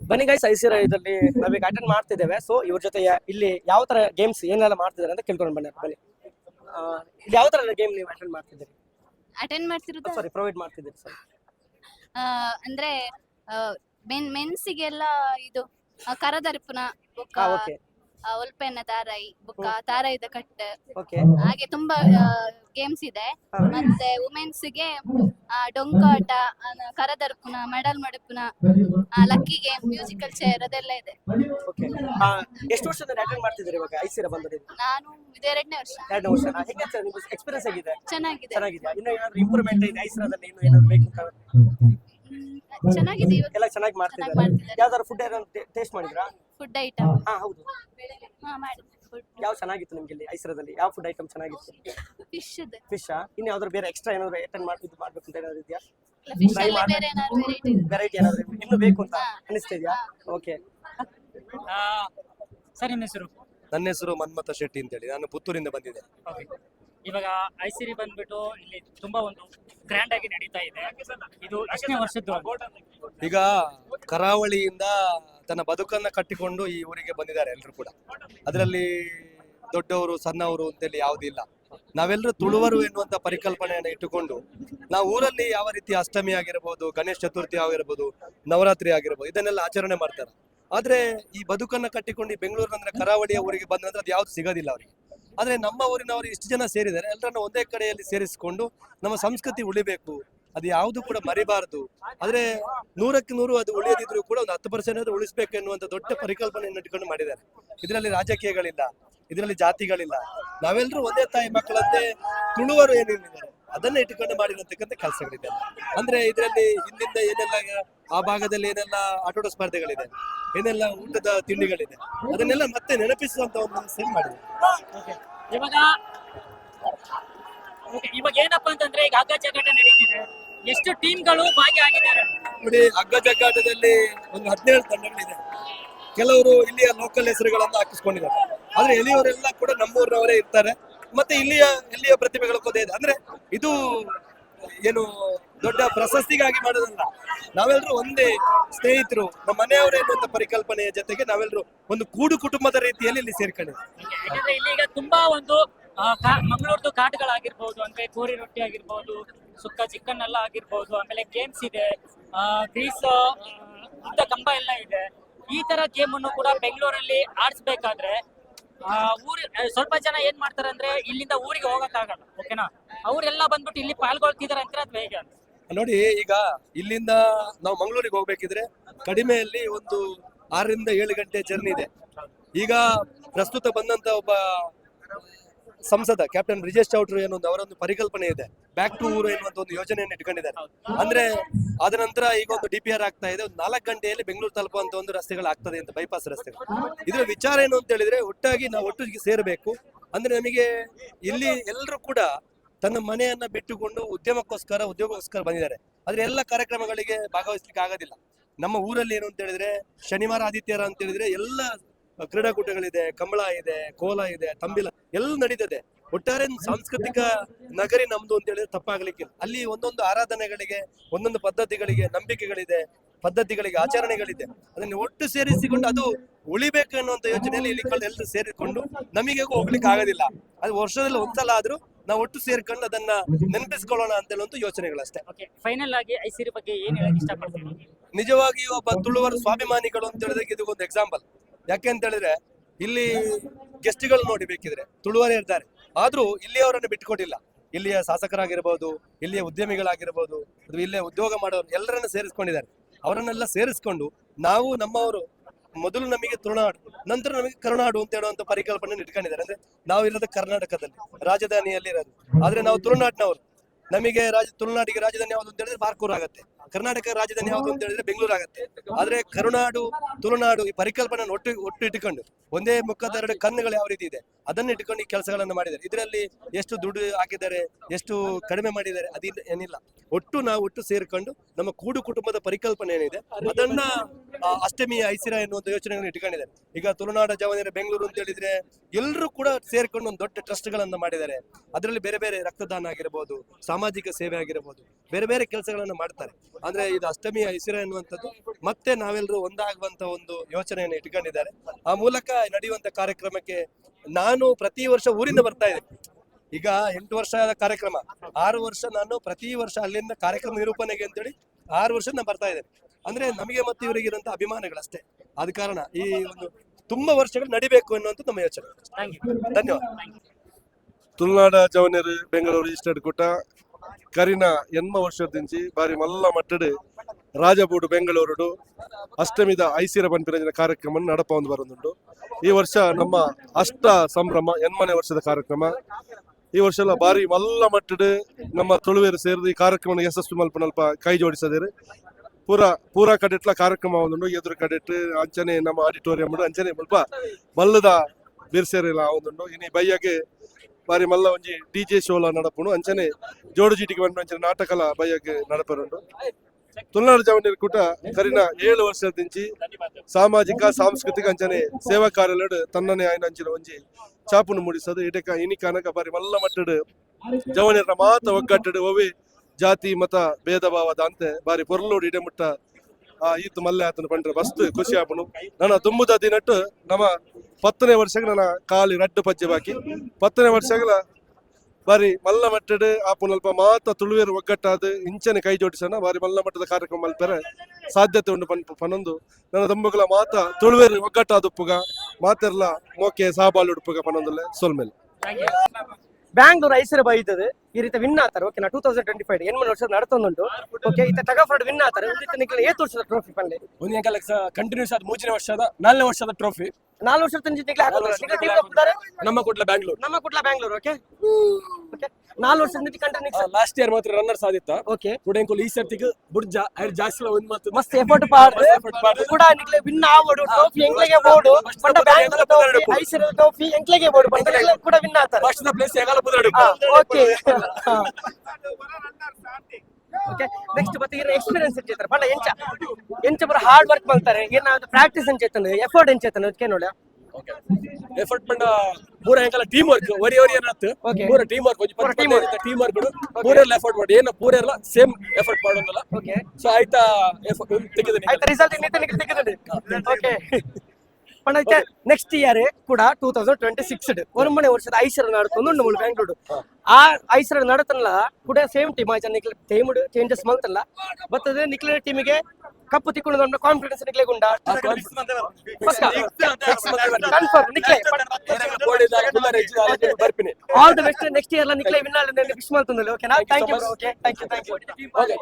ಬನ್ನಿ ಗೈಸ್ ಐಸಿರ ಇದರಲ್ಲಿ ನಾವೀಗ ಅಟೆಂಡ್ ಮಾಡ್ತಿದ್ದೇವೆ. ಸೊ ಇವ್ರ ಜೊತೆ ಇಲ್ಲಿ ಯಾವ ತರ ಗೇಮ್ಸ್ ಏನೆಲ್ಲ ಮಾಡ್ತಿದ್ದಾರೆ ಅಂತ ಕೇಳ್ಕೊಂಡು ಬನ್ನಿ ಬನ್ನಿ. ಇಲ್ಲಿ ಯಾವ ತರ ಗೇಮ್ ನೀವು ಅಟೆಂಡ್ ಮಾಡ್ತಿದ್ದೀರಿ? ಅಟೆಂಡ್ ಮಾಡ್ತಿರೋದು ಸಾರಿ ಪ್ರೊವೈಡ್ ಮಾಡ್ತಿದ್ದೀರಿ ಸರ್ ಅಂದ್ರೆ ಮೆನ್ ಮೆನ್ಸಿಗೆಲ್ಲ ಇದು ಹಾ ಓಕೆ ಆ, ಒಲ್ಪೆನ ತಾರಾಯಿ ಬುಕ್ಕ ತಾರಾಯಿದ ಕಟ್. ಓಕೆ ಹಾಗೆ ತುಂಬಾ ಗೇಮ್ಸ್ ಇದೆ. ಮತ್ತೆ ವುಮೆನ್ಸ್ಗೆ ಡೊಂಕಾಟ ಕರದರ್ಪುನ ಮೆಡಲ್ ಮಡುಪುನ ಲಕ್ಕಿ ಗೇಮ್ ಮ್ಯೂಸಿಕಲ್ ಚೇರ್ ಅದೆಲ್ಲ ಇದೆ. ಓಕೆ ಎಷ್ಟು ವರ್ಷದಿಂದ ಅಟೆಂಡ್ ಮಾಡ್ತಿದ್ದೀರಿ ಇವಾಗ ಐಸಿರ ಬಂದಿದ್ದೀರಿ ನಾನು ಇದೆರಡನೇ ವರ್ಷ. ಎರಡು ವರ್ಷ. ಹೇಗೆ ಸರ್ ನಿಮ್ಮ ಎಕ್ಸ್ಪೀರಿಯನ್ಸ್ ಆಗಿದೆ ಚೆನ್ನಾಗಿದೆ. ಚೆನ್ನಾಗಿದೆ ಇನ್ನು ಏನಾದ್ರು ಇಂಪ್ರೂವ್ಮೆಂಟ್ ಇದೆ ಐಸಿರದಲ್ಲಿ? ಇನ್ನು ಏನಾದ್ರು ಬೇಕು ಚೆನ್ನಾಗಿದೆ ಎಲ್ಲ ಚೆನ್ನಾಗಿ ಮಾಡ್ತಿದ್ದಾರೆ. ಯಾವ್ದಾದ್ರು ಫುಡ್ ಏನಾದ್ರು ಟೇಸ್ಟ್ ಮಾಡಿದ್ರಾ? ಫುಡ್ ಐಟಮ್ ಹಾ. ಹೌದು. ಹಾ ಫುಡ್ ಯಾವ ಚೆನ್ನಾಗಿತ್ತು ನಿಮ್ಗೆ ಇಲ್ಲಿ ಐಸರದಲ್ಲಿ? ಯಾವ ಫುಡ್ ಐಟಮ್ ಚೆನ್ನಾಗಿತ್ತು? ಫಿಶ್ ಇದೆ ಫಿಶ್ ಇನ್ನು ಯಾವ್ದಾದ್ರು ಬೇರೆ ಎಕ್ಸ್ಟ್ರಾ ಏನಾದ್ರು ಅಟೆಂಡ್ ಮಾಡಿ ಇದು ಮಾಡ್ಬೇಕು ಅಂತ ಏನಾದ್ರು ಇದೆಯಾ? ಫಿಶ್ ಅಲ್ಲಿ. ಬೇರೆ ಏನಾದ್ರು ವೆರೈಟಿ ವೆರೈಟಿ ಏನಾದ್ರು ಇನ್ನು ಬೇಕು ಅಂತ ಅನಿಸ್ತಾ ಇದೆಯಾ? ಓಕೆ ಆ, ಸರ್ ನಿಮ್ಮ ಹೆಸರು? ನನ್ನ ಹೆಸರು ಮನ್ಮಥ ಶೆಟ್ಟಿ ಅಂತೇಳಿ. ನಾನು ಪುತ್ತೂರಿಂದ ಬಂದಿದ್ದೆ. ಇವಾಗ ಐಸಿರಿ ಬಂದ್ಬಿಟ್ಟು ಇಲ್ಲಿ ತುಂಬಾ ಒಂದು ಗ್ರ್ಯಾಂಡ್ ಆಗಿ ನಡೀತಾ ಇದೆ. ಇದು ಎಷ್ಟನೇ ವರ್ಷದ್ದು ಈಗ ಕರಾವಳಿಯಿಂದ ತನ್ನ ಬದುಕನ್ನ ಕಟ್ಟಿಕೊಂಡು ಈ ಊರಿಗೆ ಬಂದಿದ್ದಾರೆ ಎಲ್ಲರೂ ಕೂಡ. ಅದರಲ್ಲಿ ದೊಡ್ಡವರು, ಸಣ್ಣವರು ಅಂತೇಳಿ ಯಾವುದಿಲ್ಲ ನಾವೆಲ್ಲರೂ ತುಳುವರು ಎನ್ನುವಂತ ಪರಿಕಲ್ಪನೆಯನ್ನು ಇಟ್ಟುಕೊಂಡು ನಾವು ಊರಲ್ಲಿ ಯಾವ ರೀತಿ ಅಷ್ಟಮಿ ಆಗಿರ್ಬೋದು, ಗಣೇಶ ಚತುರ್ಥಿ ಆಗಿರ್ಬೋದು, ನವರಾತ್ರಿ ಆಗಿರ್ಬೋದು, ಇದನ್ನೆಲ್ಲ ಆಚರಣೆ ಮಾಡ್ತಾರೆ. ಆದ್ರೆ ಈ ಬದುಕನ್ನ ಕಟ್ಟಿಕೊಂಡು ಬೆಂಗಳೂರು ಅಂದ್ರೆ ಕರಾವಳಿಯ ಊರಿಗೆ ಬಂದ್ರೆ ಅದು ಯಾವ್ದು ಸಿಗೋದಿಲ್ಲ ಅವರಿಗೆ. ಆದ್ರೆ ನಮ್ಮ ಊರಿನವರು ಇಷ್ಟು ಜನ ಸೇರಿದ್ದಾರೆ. ಎಲ್ಲರನ್ನು ಒಂದೇ ಕಡೆಯಲ್ಲಿ ಸೇರಿಸಿಕೊಂಡು ನಮ್ಮ ಸಂಸ್ಕೃತಿ ಉಳಿಬೇಕು. ಅದು ಯಾವುದು ಕೂಡ ಮರಿಬಾರದು. ಆದ್ರೆ ನೂರಕ್ಕೆ ನೂರು ಅದು ಉಳಿಯದಿದ್ರು ಕೂಡ ಒಂದು ಹತ್ತು ಪರ್ಸೆಂಟ್ ಆದ್ರೂ ಉಳಿಸ್ಬೇಕು ಎನ್ನುವಂತ ದೊಡ್ಡ ಪರಿಕಲ್ಪನೆಯನ್ನು ಇಟ್ಕೊಂಡು ಮಾಡಿದ್ದಾರೆ. ಇದರಲ್ಲಿ ರಾಜಕೀಯಗಳಿಲ್ಲ, ಇದರಲ್ಲಿ ಜಾತಿಗಳಿಲ್ಲ. ನಾವೆಲ್ಲರೂ ಒಂದೇ ತಾಯಿ ಮಕ್ಕಳಂತೆ ತುಳುವರು ಏನೇನಿದ್ದಾರೆ ಅದನ್ನ ಇಟ್ಟುಕೊಂಡು ಮಾಡಿರತಕ್ಕಂಥ ಕೆಲಸಗಳಿದೆ. ಅಂದ್ರೆ ಇದರಲ್ಲಿ ಇಲ್ಲಿಂದ ಏನೆಲ್ಲ ಆ ಭಾಗದಲ್ಲಿ ಏನೆಲ್ಲ ಆಟೋಟ ಸ್ಪರ್ಧೆಗಳಿದೆ? ಏನೆಲ್ಲ ಊಟದ ತಿಂಡಿಗಳಿದೆ? ಅದನ್ನೆಲ್ಲ ಮತ್ತೆ ನೆನಪಿಸುವಂತ ಒಂದು ಸೆಟ್ ಮಾಡಿದೆ. ಇವಾಗ ಇವಾಗ ಏನಪ್ಪಾ ಅಂತಂದ್ರೆ ಈಗ ಹಗ್ಗ ಜಗಾಟ ನಡೀತಿದೆ. ಎಷ್ಟು ಟೀಮ್ಗಳು ಭಾಗಿಯಾಗಿದ್ದಾರೆ? ನೋಡಿ ಹಗ್ಗ ಜಗ್ಗಾಟದಲ್ಲಿ ಒಂದು ಹದಿನೇಳು ತಂಡಗಳಿದೆ. ಕೆಲವರು ಇಲ್ಲಿಯ ಲೋಕಲ್ ಹೆಸರುಗಳನ್ನ ಹಾಕಿಸ್ಕೊಂಡಿದ್ದಾರೆ. ಆದ್ರೆ ಎಲ್ಲಿಯವರೆಲ್ಲ ಕೂಡ ನಮ್ಮೂರಿನವರೇ ಇರ್ತಾರೆ. ಮತ್ತೆ ಇಲ್ಲಿಯ ಇಲ್ಲಿಯ ಪ್ರತಿಭೆಗಳ ಕೊದೇ ಇದೆ ಅಂದ್ರೆ ಇದು ಏನು ದೊಡ್ಡ ಪ್ರಶಸ್ತಿಗಾಗಿ ಮಾಡೋದಲ್ಲ. ನಾವೆಲ್ಲರೂ ಒಂದೇ ಸ್ನೇಹಿತರು ನಮ್ಮ ಮನೆಯವರೇ ಎನ್ನುವಂತ ಪರಿಕಲ್ಪನೆಯ ಜೊತೆಗೆ ನಾವೆಲ್ಲರೂ ಒಂದು ಕೂಡು ಕುಟುಂಬದ ರೀತಿಯಲ್ಲಿ ಇಲ್ಲಿ ಸೇರ್ಕೊಂಡಿದ್ದೀವಿ ಯಾಕಂದ್ರೆ ಇಲ್ಲಿ ಈಗ ತುಂಬಾ ಒಂದು ಮಂಗಳೂರದು ಕಾಟ್ಗಳಾಗಿರ್ಬೋದು ಅಂದ್ರೆ ಕೋರಿ ರೊಟ್ಟಿ ಆಗಿರ್ಬೋದು ಸುಕ್ಕ ಚಿಕನ್ ಎಲ್ಲ ಆಗಿರ್ಬೋದು ಆಮೇಲೆ ಗೇಮ್ಸ್ ಇದೆ ಗ್ರೀಸ್ ಉದ್ದ ಕಂಬ ಎಲ್ಲ ಇದೆ. ಈ ತರ ಗೇಮ್ ಅನ್ನು ಕೂಡ ಬೆಂಗಳೂರಲ್ಲಿ ಆಡಿಸ್ಬೇಕಾದ್ರೆ ಆ, ಊರಿ ಸ್ವಲ್ಪ ಜನ ಏನ್ ಮಾಡ್ತಾರೆ ಅಂದ್ರೆ ಇಲ್ಲಿಂದ ಊರಿಗೆ ಹೋಗಕ್ಕಾಗಲ್ಲ ಓಕೆನಾ ಅವ್ರೆಲ್ಲ ಬಂದ್ಬಿಟ್ಟು ಇಲ್ಲಿ ಪಾಲ್ಗೊಳ್ತಿದಾರೆ ಅಂತ ಅದು ಹೇಗೆ ಅಂತ ನೋಡಿ, ಈಗ ಇಲ್ಲಿಂದ ನಾವು ಮಂಗಳೂರಿಗೆ ಹೋಗ್ಬೇಕಿದ್ರೆ ಕಡಿಮೆಯಲ್ಲಿ ಒಂದು ಆರರಿಂದ ಏಳು ಗಂಟೆ ಜರ್ನಿ ಇದೆ. ಈಗ ಪ್ರಸ್ತುತ ಬಂದಂತ ಒಬ್ಬ ಸಂಸದ ಕ್ಯಾಪ್ಟನ್ ಬ್ರಿಜೇಶ್ ಚೌಟ್ರು ಏನೊಂದು ಅವರೊಂದು ಪರಿಕಲ್ಪನೆ ಇದೆ. ಬ್ಯಾಕ್ ಟು ಊರು ಎನ್ನುವಂತ ಒಂದು ಯೋಜನೆಯನ್ನು ಇಟ್ಕೊಂಡಿದ್ದಾರೆ. ಅಂದ್ರೆ ಅದ ನಂತರ ಈಗ ಒಂದು ಡಿ ಆರ್ ಆಗ್ತಾ ಇದೆ. ಒಂದು ನಾಲ್ಕು ಗಂಟೆಯಲ್ಲಿ ಬೆಂಗಳೂರು ತಲುಪುವಂತ ಒಂದು ರಸ್ತೆಗಳು ಆಗ್ತದೆ ಅಂತ ಬೈಪಾಸ್ ರಸ್ತೆ ಇದರ ವಿಚಾರ ಏನು ಅಂತ ಹೇಳಿದ್ರೆ, ಒಟ್ಟಾಗಿ ನಾವು ಒಟ್ಟಿಗೆ ಸೇರಬೇಕು. ಅಂದ್ರೆ ನಮಗೆ ಇಲ್ಲಿ ಎಲ್ಲರೂ ಕೂಡ ತನ್ನ ಮನೆಯನ್ನ ಬಿಟ್ಟುಕೊಂಡು ಉದ್ಯಮಕ್ಕೋಸ್ಕರ ಉದ್ಯೋಗಕ್ಕೋಸ್ಕರ ಬಂದಿದ್ದಾರೆ. ಆದ್ರೆ ಎಲ್ಲ ಕಾರ್ಯಕ್ರಮಗಳಿಗೆ ಭಾಗವಹಿಸ್ಲಿಕ್ಕೆ ಆಗೋದಿಲ್ಲ. ನಮ್ಮ ಊರಲ್ಲಿ ಏನು ಅಂತ ಹೇಳಿದ್ರೆ, ಶನಿವಾರ ಆದಿತ್ಯರ ಅಂತ ಹೇಳಿದ್ರೆ ಎಲ್ಲ ಕ್ರೀಡಾಕೂಟಗಳಿದೆ ಕಂಬಳ ಇದೆ, ಕೋಲ ಇದೆ, ತಂಬಿಲ ಎಲ್ಲ ನಡೀತದೆ. ಒಟ್ಟಾರೆ ಸಾಂಸ್ಕೃತಿಕ ನಗರಿ ನಮ್ದು ಅಂತ ಹೇಳಿದ್ರೆ ತಪ್ಪಾಗ್ಲಿಕ್ಕಿಲ್ಲ. ಅಲ್ಲಿ ಒಂದೊಂದು ಆರಾಧನೆಗಳಿಗೆ, ಒಂದೊಂದು ಪದ್ಧತಿಗಳಿಗೆ ನಂಬಿಕೆಗಳಿದೆ, ಪದ್ಧತಿಗಳಿಗೆ ಆಚರಣೆಗಳಿದೆ. ಅದನ್ನು ಒಟ್ಟು ಸೇರಿಸಿಕೊಂಡು ಅದು ಉಳಿಬೇಕು ಅನ್ನುವಂತ ಯೋಚನೆಯಲ್ಲಿ ಇಲ್ಲಿ ಎಲ್ಲರೂ ಸೇರಿಕೊಂಡು ನಮಗೆ ಹೋಗ್ಲಿಕ್ಕೆ ಆಗೋದಿಲ್ಲ. ಅದು ವರ್ಷದಲ್ಲಿ ಒಂದ್ಸಲ ಆದ್ರೂ ನಾವು ಒಟ್ಟು ಸೇರ್ಕೊಂಡು ಅದನ್ನ ನೆನಪಿಸ್ಕೊಳ್ಳೋಣ ಅಂತ ಹೇಳುವಂತ ಯೋಚನೆಗಳಷ್ಟೇ. ಫೈನಲ್ ಆಗಿ ಐಸಿರಿ ಬಗ್ಗೆ ಏನ್ ಹೇಳಕ್ ಇಷ್ಟಪಡ್ತೀನಿ ನಿಜವಾಗಿಯೂ ಒಬ್ಬ ತುಳುವರ ಸ್ವಾಭಿಮಾನಿಗಳು ಅಂತ ಹೇಳಿದ್ರೆ ಇದು ಒಂದು ಎಕ್ಸಾಂಪಲ್ ಯಾಕೆ ಅಂತ ಹೇಳಿದ್ರೆ ಇಲ್ಲಿ ಗೆಸ್ಟ್ಗಳು ನೋಡಿ ಬೇಕಿದ್ರೆ ತುಳುವರೇ ಇರ್ತಾರೆ ಆದ್ರೂ ಇಲ್ಲಿಯವರನ್ನು ಬಿಟ್ಕೊಟ್ಟಿಲ್ಲ ಇಲ್ಲಿಯ ಶಾಸಕರಾಗಿರ್ಬೋದು ಇಲ್ಲಿಯ ಉದ್ಯಮಿಗಳಾಗಿರ್ಬೋದು ಅಥವಾ ಇಲ್ಲಿಯ ಉದ್ಯೋಗ ಮಾಡೋರು ಎಲ್ಲರನ್ನ ಸೇರಿಸ್ಕೊಂಡಿದ್ದಾರೆ. ಅವರನ್ನೆಲ್ಲ ಸೇರಿಸ್ಕೊಂಡು ನಾವು ನಮ್ಮವರು ಮೊದಲು ನಮಗೆ ತುಳುನಾಡು ನಂತರ ನಮಗೆ ಕರುನಾಡು ಅಂತ ಹೇಳುವಂತ ಪರಿಕಲ್ಪನೆ ಇಟ್ಕೊಂಡಿದ್ದಾರೆ. ಅಂದ್ರೆ ನಾವು ಇರೋದು ಕರ್ನಾಟಕದಲ್ಲಿ, ರಾಜಧಾನಿಯಲ್ಲಿ ಇರೋದು. ಆದ್ರೆ ನಾವು ತುಳುನಾಡಿನವರು. ನಮಗೆ ರಾಜ, ತುಳುನಾಡಿಗೆ ರಾಜಧಾನಿ ಯಾವುದು ಅಂತ ಹೇಳಿದ್ರೆ ಬಾರ್ಕೂರ್ ಆಗುತ್ತೆ. ಕರ್ನಾಟಕ ರಾಜಧಾನಿ ಯಾವುದು ಅಂತ ಹೇಳಿದ್ರೆ ಬೆಂಗಳೂರು ಆಗುತ್ತೆ. ಆದ್ರೆ ಕರುನಾಡು ತುಳುನಾಡು ಈ ಪರಿಕಲ್ಪನೆ ಒಟ್ಟು ಒಟ್ಟು ಇಟ್ಟುಕೊಂಡು ಒಂದೇ ಮುಖದ ಎರಡು ಕಣ್ಣುಗಳು ಯಾವ ರೀತಿ ಇದೆ? ಅದನ್ನ ಇಟ್ಕೊಂಡು ಈ ಕೆಲಸಗಳನ್ನು ಮಾಡಿದ್ದಾರೆ. ಇದರಲ್ಲಿ ಎಷ್ಟು ದುಡ್ಡು ಹಾಕಿದ್ದಾರೆ ಎಷ್ಟು ಕಡಿಮೆ ಮಾಡಿದ್ದಾರೆ ಅದಿಲ್ಲ ಏನಿಲ್ಲ. ಒಟ್ಟು ನಾವು ಒಟ್ಟು ಸೇರ್ಕೊಂಡು ನಮ್ಮ ಕೂಡು ಕುಟುಂಬದ ಪರಿಕಲ್ಪನೆ ಏನಿದೆ ಅದನ್ನ ಅಷ್ಟಮಿ ಅಷ್ಟಮಿಯ ಐಸಿರ ಎನ್ನುವಂತ ಯೋಚನೆಗಳನ್ನು ಇಟ್ಕೊಂಡಿದ್ದಾರೆ. ಈಗ ತುಳುನಾಡ ಜವನಿಯರ ಬೆಂಗಳೂರು ಅಂತ ಹೇಳಿದ್ರೆ ಎಲ್ಲರೂ ಕೂಡ ಸೇರ್ಕೊಂಡು ಒಂದು ದೊಡ್ಡ ಟ್ರಸ್ಟ್ ಗಳನ್ನ ಮಾಡಿದ್ದಾರೆ. ಅದರಲ್ಲಿ ಬೇರೆ ಬೇರೆ ರಕ್ತದಾನ ಆಗಿರಬಹುದು ಸಾಮಾಜಿಕ ಸೇವೆ ಆಗಿರ್ಬೋದು ಬೇರೆ ಬೇರೆ ಕೆಲಸಗಳನ್ನು ಮಾಡ್ತಾರೆ. ಅಂದ್ರೆ ಇದು ಅಷ್ಟಮಿಯ ಐಸಿರ ಎನ್ನುವಂಥದ್ದು ಮತ್ತೆ ನಾವೆಲ್ಲರೂ ಒಂದಾಗುವಂತ ಒಂದು ಯೋಚನೆಯನ್ನು ಇಟ್ಕೊಂಡಿದ್ದಾರೆ. ಆ ಮೂಲಕ ನಡೆಯುವಂತ ಕಾರ್ಯಕ್ರಮಕ್ಕೆ ನಾನು ಪ್ರತಿ ವರ್ಷ ಊರಿಂದ ಬರ್ತಾ ಇದ್ದೆ. ಈಗ ಎಂಟು ವರ್ಷದ ಕಾರ್ಯಕ್ರಮ. ಆರು ವರ್ಷ ನಾನು ಪ್ರತಿ ವರ್ಷ ಅಲ್ಲಿಂದ ಕಾರ್ಯಕ್ರಮ ನಿರೂಪಣೆಗೆ ಅಂತೇಳಿ ಆರು ವರ್ಷ ನಾನು ಬರ್ತಾ ಇದ್ದೇನೆ. ಅಂದ್ರೆ ನಮಗೆ ಮತ್ತು ಅಂತ ಅಭಿಮಾನಗಳಷ್ಟೇ. ಆದ ಕಾರಣ ಈ ಒಂದು ತುಂಬಾ ವರ್ಷಗಳು ನಡಿಬೇಕು ಅನ್ನುವಂಥ ನಮ್ಮ ಯೋಚನೆ. ಧನ್ಯವಾದ. ತುಳುನಾಡ ಜವನೇರು ಬೆಂಗಳೂರು ಈಸ್ಟೆಡ್ ಕೂಟ ಕರಿನ ಎನ್ಮ ವರ್ಷದಿಂಚಿ ಬಾರಿ ಮಲ್ಲ ಮಟ್ಟಡೆ ರಾಜಬೂಡು ಬೆಂಗಳೂರುಡು ಅಷ್ಟಮಿದ ಐಸಿರ ಪಂಪಿರಂಜನ ಕಾರ್ಯಕ್ರಮ ನಡಪ ಒಂದು ಬರೋದುಂಟು ಈ ವರ್ಷ ನಮ್ಮ ಅಷ್ಟ ಸಂಭ್ರಮ, ಎನ್ಮನೆ ವರ್ಷದ ಕಾರ್ಯಕ್ರಮ. ಈ ವರ್ಷ ಎಲ್ಲ ಬಾರಿ ಮಲ್ಲ ಮಟ್ಟಡೆ ನಮ್ಮ ತುಳುವೇರು ಸೇರಿದ ಈ ಕಾರ್ಯಕ್ರಮ ಯಶಸ್ವಿ ಮಲ್ಪ ಕೈ ಜೋಡಿಸದಿರು. ಪೂರ ಪೂರ ಕಡೆಟ್ಲ ಕಾರ್ಯಕ್ರಮ ಒಂದುಂಡು ಎದುರು ಕಡೆಟ್ ಅಂಚನೆ ನಮ್ಮ ಆಡಿಟೋರಿಯಂ ಅಂಚನೆ ಮಲ್ಪ ಮಲ್ಲದ ಬಿರ್ಸೇರಿಲ್ಲ ಒಂದುಂಡು ಇನಿ ಬಯ್ಯಗೆ ಬಾರಿ ಮಲ್ಲ ಒಂಜಿ ಡಿ ಜೆ ಶೋಲ ನಡಪುಂಡು ಅಂಚನೆ ಜೋಡು ಜೀಟಿಗೆ ಬಂದು ಅಂಚನೆ ನಾಟಕಲ ಬಯ್ಯಗೆ ನಡಪರುಂಡು ತುಳುನಾಡು ಜವನಿರ್ ಕೂಟ ಕರಿನ ಏಳು ವರ್ಷದಿಂಚಿ ಸಾಮಾಜಿಕ, ಸಾಂಸ್ಕೃತಿಕ ಅಂಚನೆ ಸೇವಾ ಕಾರ್ಯಾಲಯ ತನ್ನನೆ ಆಯ್ನ ಅಂಚಿನ ಒಂಜಿ ಚಾಪುನು ಮೂಡಿಸೋದು. ಇಟಕ ಇನಿ ಕಾನಕ ಬಾರಿ ಮಲ್ಲ ಮಟ್ಟಡು ಜವನೀರ್ನ ಮಾತ ಒಗ್ಗಟ್ಟಡು, ಒವೆ ಜಾತಿ, ಮತ, ಭೇದ ಭಾವದ ಬಾರಿ ಪೊರ್ಲೋಡು ಇಡೆಮುಟ್ಟ ಆ ಈತ್ ಮಲ್ಲೆ ಆತನ ಪಂಡ್ರೆ ಬಸ್ತು ಖುಷಿ ಆಪುನು ನನ್ನ ತುಂಬುದ ದಿನಟ್ಟು ನಮ್ಮ ನನ್ನ ಕಾಲಿ ರಡ್ಡು ಪಜ್ಜೆ ಬಾಕಿ ಪತ್ತನೇ ವರ್ಷಗಳ ಬಾರಿ ಮಲ್ಲ ಮಟ್ಟಡ್ ಆಪುನ ಅಲ್ಪ ಮಾತ ತುಳುವೇರು ಒಗ್ಗಟ್ಟಾದ ಇಂಚನೆ ಕೈ ಜೋಡಿಸೋಣ ಬಾರಿ ಮಲ್ಲ ಮಟ್ಟದ ಕಾರ್ಯಕ್ರಮ ಮಲ್ಪೆರೆ ಸಾಧ್ಯತೆ ಉಂಟು ಪನ್ ಪನೊಂದು ನನ್ನ ದಂಬುಗಳ ಮಾತ ತುಳುವೇರು ಒಗ್ಗಟ್ಟಾದ ಉಪ್ಪುಗ ಮಾತೆರ್ಲ ಮೋಕೆ ಸಾಬಾಲು ಉಡುಪುಗ ಪನೊಂದಲ್ಲೇ ಸೋಲ್ಮೇಲೆ ಬ್ಯಾಂಗ್ಳೂರ್ ಐಸರ್ ಬೈದದು ಈ ರೀತಿ ವಿನ್ ಆತಾರೆ ಓಕೆ ನಾ ಟೂ ತೌಸಂಡ್ ಟ್ವೆಂಟಿ ಫೈವ್ ಎನ್ ಮೂರು ವರ್ಷ ನಡ್ತೊಂದುಂಟು ಓಕೆ ಇತ್ತ ಟಗಫರ್ಡ್ ವಿನ್ ಆತಾರೆ ಏತ್ ವರ್ಷದ ಟ್ರೋಫಿ ಪಂಡೆ ಒಂದು ಕಂಟಿನ್ಯೂಸ್ ಆದ ಮೂರನೇ ವರ್ಷದ ನಾಲ್ನೇ ವರ್ಷದ ಟ್ರೋಫಿ ನಾಲ್ಕು ವರ್ಷ ಹಾಕಿದ್ರೆ. ಟೀಮ್ ಒಪ್ಪಿದ್ದಾರೆ ನಮ್ಮ ಕೊಟ್ಲ ಬ್ಯಾಂಗ್ಳೂರ್ ನಮ್ಮ ಕುಟ್ಲ ಬ್ಯಾಂಗ್ಳೂರ್ ಓಕೆ ಓಕೆ ನಾಲ್ಕು ವರ್ಷ ನಿಂತು ಕಂಟಿನ್ಯೂ ಲಾಸ್ಟ್ ಇಯರ್ ಮಾತ್ರ ರನ್ನರ್ ಆದಿತ್ತ ಓಕೆ ಕೂಡ ಎಂಕುಲ್ ಈ ಸರ್ತಿಗೆ ಬುರ್ಜ ಐರ್ ಜಾಸ್ತಿ ಒಂದ್ ಮಾತು ಮಸ್ತ್ ಎಫರ್ಟ್ ಪಾಡ್. ಕೂಡ ನಿಕ್ಲೆ ವಿನ್ ಆವಡು ಟ್ರೋಫಿ ಎಂಗ್ಲೆಗೆ ಬೋಡು but Bangalore trophy IISER trophy ಎಂಗ್ಲೆಗೆ ಬೋಡು ಪಂಡ ಕೂಡ ವಿನ್ ಆತಾರೆ ಫಸ್ಟ್ ಪ್ಲೇಸ್ ಎಗಾಲ ಪುದರಡು ಓಕೆ ಓಕೆ ನೆಕ್ಸ್ಟ್ ಮತ್ತೆ ಇರೋ ಎಕ್ಸ್ಪೀರಿಯನ್ಸ್ ಇರ್ತಾರೆ ಪಂಡ ಎಂಚ ಎಂಚ ಬರ ಹಾರ್ಡ್ ವರ್ಕ್ ಮಾಡ್ತಾರೆ. ಏನಾದ್ರು ಪ್ರಾಕ್ಟೀಸ್ ಎಂಚೇತನ ಎಫರ್ಟ್ ಎಂಚೇತನ ಅದಕ್ಕೆ ನೋಡಿ ಎಫರ್ಟ್ ಪಂಡ ಪೂರ ಹೆಂಗಲ್ಲ ಟೀಮ್ ವರ್ಕ್ ಒರಿ ಒರಿ ಏನತ್ತು Okay. ಪೂರ ಟೀಮ್ ವರ್ಕ್ ಒಂಜಿ ಪೂರ ಪಂಚ team work. ಟೀಮ್ ವರ್ಕ್ ಪೂರೆಲ್ಲ ಎಫರ್ಟ್ ಮಾಡಿ. ಏನು ಪೂರೆಲ್ಲ ಸೇಮ್ ಎಫರ್ಟ್ ಮಾಡೋದಲ್ಲ. ಓಕೆ ಸೊ ಆಯ್ತಾ ತೆಗೆದ ಆಯ್ತಾ ರಿಸಲ್ಟ್ ನಿಂತ ನಿಂತ ಓಕೆ ಪಂಡ ನೆಕ್ಸ್ಟ್ ಇಯರ್ ಕೂಡ ಟೂ ತೌಸಂಡ್ ಟ್ವೆಂಟಿ ಸಿಕ್ಸ್ ಮನೆ ವರ್ಷದ ಐಸರ್ ನಡ್ಕೊಂಡು ನಮ್ಮ ಬ್ಯಾಂಗ್ಳೂರು ಆ ಐಸರ್ ನಡತನಲ್ಲ ಕೂಡ ಸೇಮ್ ಟೀಮ್ ಆಯ್ತಾ ನಿಕ್ಲ ಟೀಮ್ ಚೇಂಜಸ್ ಮಂತಲ್ಲ ಬರ್ತದೆ ನಿಕ್ಲ ಟೀಮಿಗೆ ಕಪ್ಪು ತಿಕ್ಕೊಂಡು ನಮ್ಮ ಕಾನ್ಫಿಡೆನ್ಸ್ ನಿಕ್ಲೆ ಗುಂಡ ಕನ್ಫರ್ಮ್ ನಿಕ್ಲೆ all the best next year ನಿಕ್ಲೆ ವಿನ್ ಆಗಲಿ ವಿಶ್ ಮಾಡ್ತಂದ್ರೆ ಓಕೆನಾ thank you okay thank you thank you okay